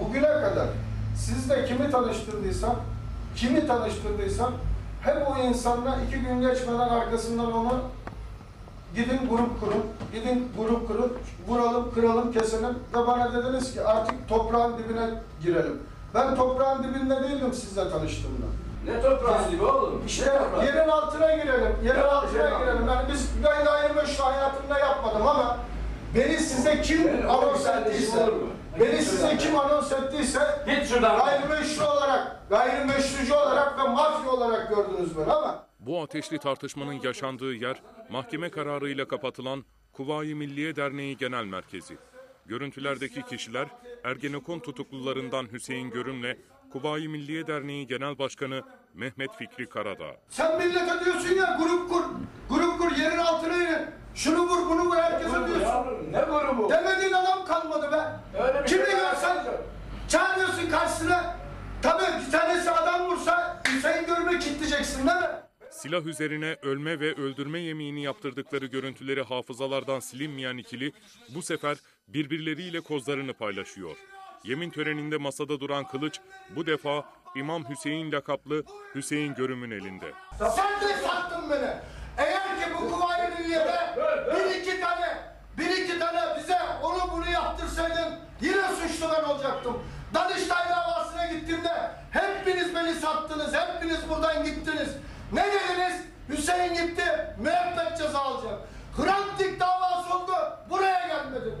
bugüne kadar sizle kimi tanıştırdıysam, kimi tanıştırdıysam hep o insanla iki gün geçmeden arkasından onu gidin grup kurun, gidin grup kurun, vuralım, kıralım, keselim ve bana dediniz ki artık toprağın dibine girelim. Ben toprağın dibinde değildim sizle tanıştığımda. Ne toprağın gibi oğlum? İşte yerin altına girelim, yerin Evet, altına altına. girelim. Yani biz gayri şu hayatımda yapmadım ama beni size kim anons ettiyse? Beni size kim anons ettiyse Git şuradan. gayrimeşru olarak, gayrimeşrucu olarak ve mafya olarak gördünüz beni ama Bu ateşli tartışmanın yaşandığı yer mahkeme kararıyla kapatılan Kuvayi Milliye Derneği Genel Merkezi. Görüntülerdeki kişiler Ergenekon tutuklularından Hüseyin Görüm'le Kuvayi Milliye Derneği Genel Başkanı Mehmet Fikri Karadağ. sen millete diyorsun ya grup kur, grup kur yerin altına inin. Şunu vur, bunu vur herkese Grubu diyorsun. yavrum, Ne grubu? Demediğin adam kalmadı be. Öyle bir Kimi şey görsen çağırıyorsun karşısına. Tabii bir tanesi adam vursa Hüseyin Görüm'e kitleyeceksin değil mi? Silah üzerine ölme ve öldürme yemini yaptırdıkları görüntüleri hafızalardan silinmeyen ikili bu sefer birbirleriyle kozlarını paylaşıyor. Yemin töreninde masada duran kılıç bu defa İmam Hüseyin lakaplı Hüseyin Görüm'ün elinde. Sen de sattın beni. Eğer ki bu Kuvayi Milliye'de bir iki tane, bir iki tane bize onu bunu yaptırsaydın ben olacaktım. Danıştay davasına gittiğimde hepiniz beni sattınız, hepiniz buradan gittiniz. Ne dediniz? Hüseyin gitti, müebbet ceza alacak. Hrant Dik davası oldu, buraya gelmedi.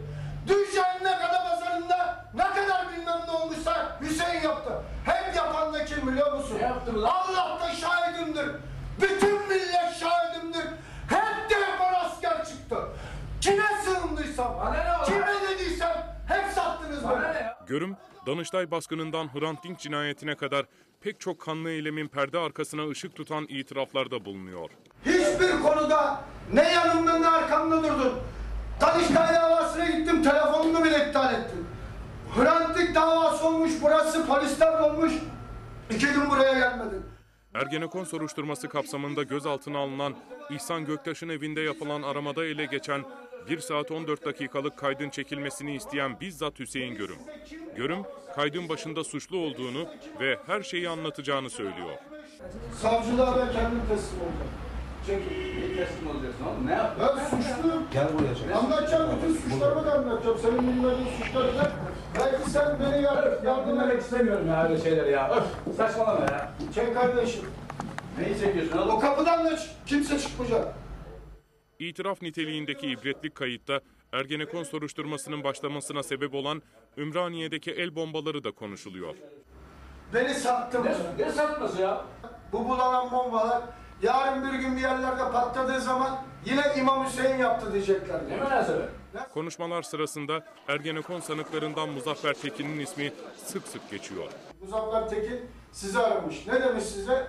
Düşen ne kadar pazarında ne kadar bilmem ne olmuşsa Hüseyin yaptı. Hep yapan da kim biliyor musun? Ne yaptı lan? Allah da şahidimdir. Bütün millet şahidimdir. Hep de yapan asker çıktı. Kime sığındıysam, Bana ne o kime lan? dediysem hep sattınız Bana beni. ne ya? Görüm, Danıştay baskınından Hrant Dink cinayetine kadar pek çok kanlı eylemin perde arkasına ışık tutan itiraflarda bulunuyor. Hiçbir konuda ne yanımda ne arkamda durdun. Danıştay davasına gittim, telefonumu bile iptal ettim. Hrant Dik davası olmuş, burası polisten olmuş. İki gün buraya gelmedim. Ergenekon soruşturması kapsamında gözaltına alınan İhsan Göktaş'ın evinde yapılan aramada ele geçen 1 saat 14 dakikalık kaydın çekilmesini isteyen bizzat Hüseyin Görüm. Görüm, kaydın başında suçlu olduğunu ve her şeyi anlatacağını söylüyor. Savcılığa ben kendim teslim olacağım. Çünkü bir teslim olacaksın oğlum. Ne yaptın? Ben suçluyum. Gel buraya çek. Anlatacağım bütün suçlarımı da anlatacağım. Senin bilmediğin suçları da. Belki sen beni yardım, yardım Dinlemek et. istemiyorum ya öyle şeyler ya. Öf, saçmalama ya. Çek kardeşim. Neyi çekiyorsun O oğlum? kapıdan da kimse çıkmayacak. İtiraf niteliğindeki ibretlik kayıtta Ergenekon soruşturmasının başlamasına sebep olan Ümraniye'deki el bombaları da konuşuluyor. Beni sattın. Ne, ne satması ya? Bu bulanan bombalar yarın bir gün bir yerlerde patladığı zaman yine İmam Hüseyin yaptı diyecekler. Ne münasebet? Konuşmalar sırasında Ergenekon sanıklarından Muzaffer Tekin'in ismi sık sık geçiyor. Muzaffer Tekin sizi aramış. Ne demiş size?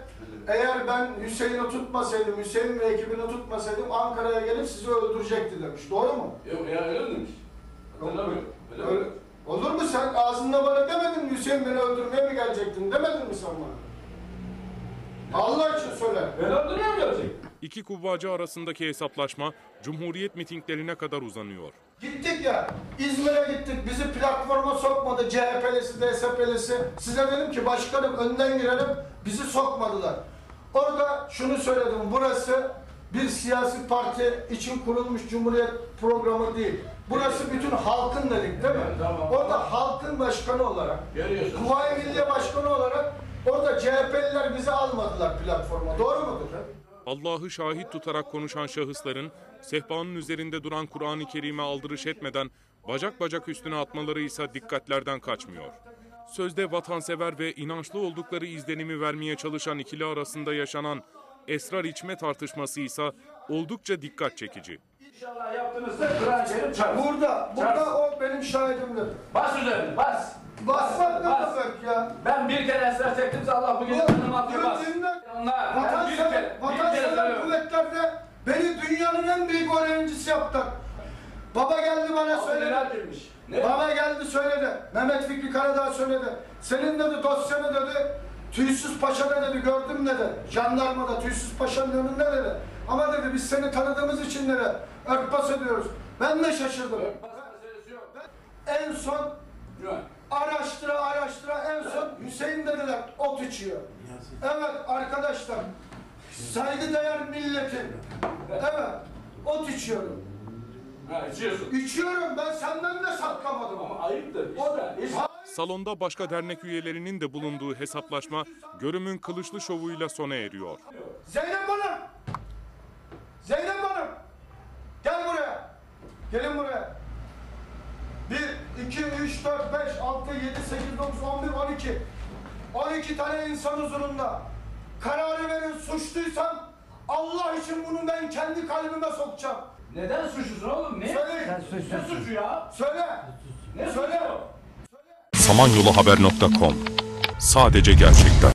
Eğer ben Hüseyin'i tutmasaydım, Hüseyin ve ekibini tutmasaydım Ankara'ya gelip sizi öldürecekti demiş. Doğru mu? Yok ya öyle mi demiş? Hatırlamıyorum. Öyle? Öyle. Olur mu sen ağzında bana demedin mi Hüseyin beni öldürmeye mi gelecektin demedin mi sen bana? Allah için söyle. Ben öldürüyor mu gerçek? İki kuvvacı arasındaki hesaplaşma Cumhuriyet mitinglerine kadar uzanıyor. Gittik ya İzmir'e gittik bizi platforma sokmadı CHP'lisi DSP'lisi. Size dedim ki başkanım önden girelim bizi sokmadılar. Orada şunu söyledim burası bir siyasi parti için kurulmuş cumhuriyet programı değil. Burası bütün halkın dedik değil mi? Evet, tamam. Orada halkın başkanı olarak. Kuvayi Milliye Başkanı olarak orada CHP'liler bizi almadılar platforma. Doğru mudur? Allah'ı şahit tutarak konuşan şahısların sehpanın üzerinde duran Kur'an-ı Kerim'e aldırış etmeden bacak bacak üstüne atmaları ise dikkatlerden kaçmıyor. Sözde vatansever ve inançlı oldukları izlenimi vermeye çalışan ikili arasında yaşanan esrar içme tartışması ise oldukça dikkat çekici. İnşallah yaptığınızda Kur'an-ı Kerim çarpsın. Burada, burada o benim şahidimdir. Bas üzerine bas. Basmak ne Bas. demek ya? Ben bir kere esrar çektimse Allah bu gece canımı atıyor bas. Onlar vatansever, vatansever söylüyorum. kuvvetlerde beni dünyanın en büyük öğrencisi yaptılar. Baba geldi bana söyledi. Neler girmiş? Ne? Baba geldi söyledi. Mehmet Fikri Karadağ söyledi. Senin dedi dosyanı dedi. Tüysüz Paşa'da dedi gördüm dedi. Jandarmada Tüysüz Paşa'nın önünde dedi. Ama dedi biz seni tanıdığımız için dedi örtbas ediyoruz. Ben de şaşırdım. Bas meselesi yok. En son Evet. Araştıra araştıra en son Hüseyin dediler ot içiyor. Evet arkadaşlar saygıdeğer milletim. Evet ot içiyorum. Ha, içiyorsun. İçiyorum ben senden de saklamadım Ama ayıptır. O işte. Salonda başka dernek üyelerinin de bulunduğu hesaplaşma Görüm'ün kılıçlı şovuyla sona eriyor. Zeynep Hanım! Zeynep Hanım! Gel buraya. Gelin buraya. 1, 2, 3, 4, 5, 6, 7, 8, 9, 11, 12. 12 tane insan huzurunda. Kararı verin suçluysam Allah için bunu ben kendi kalbime sokacağım. Neden suçlusun oğlum? Ne? Söyleyin. Ne suçu ya? Söyle. Ne Söyle. suçu? samanyoluhaber.com Sadece gerçekler.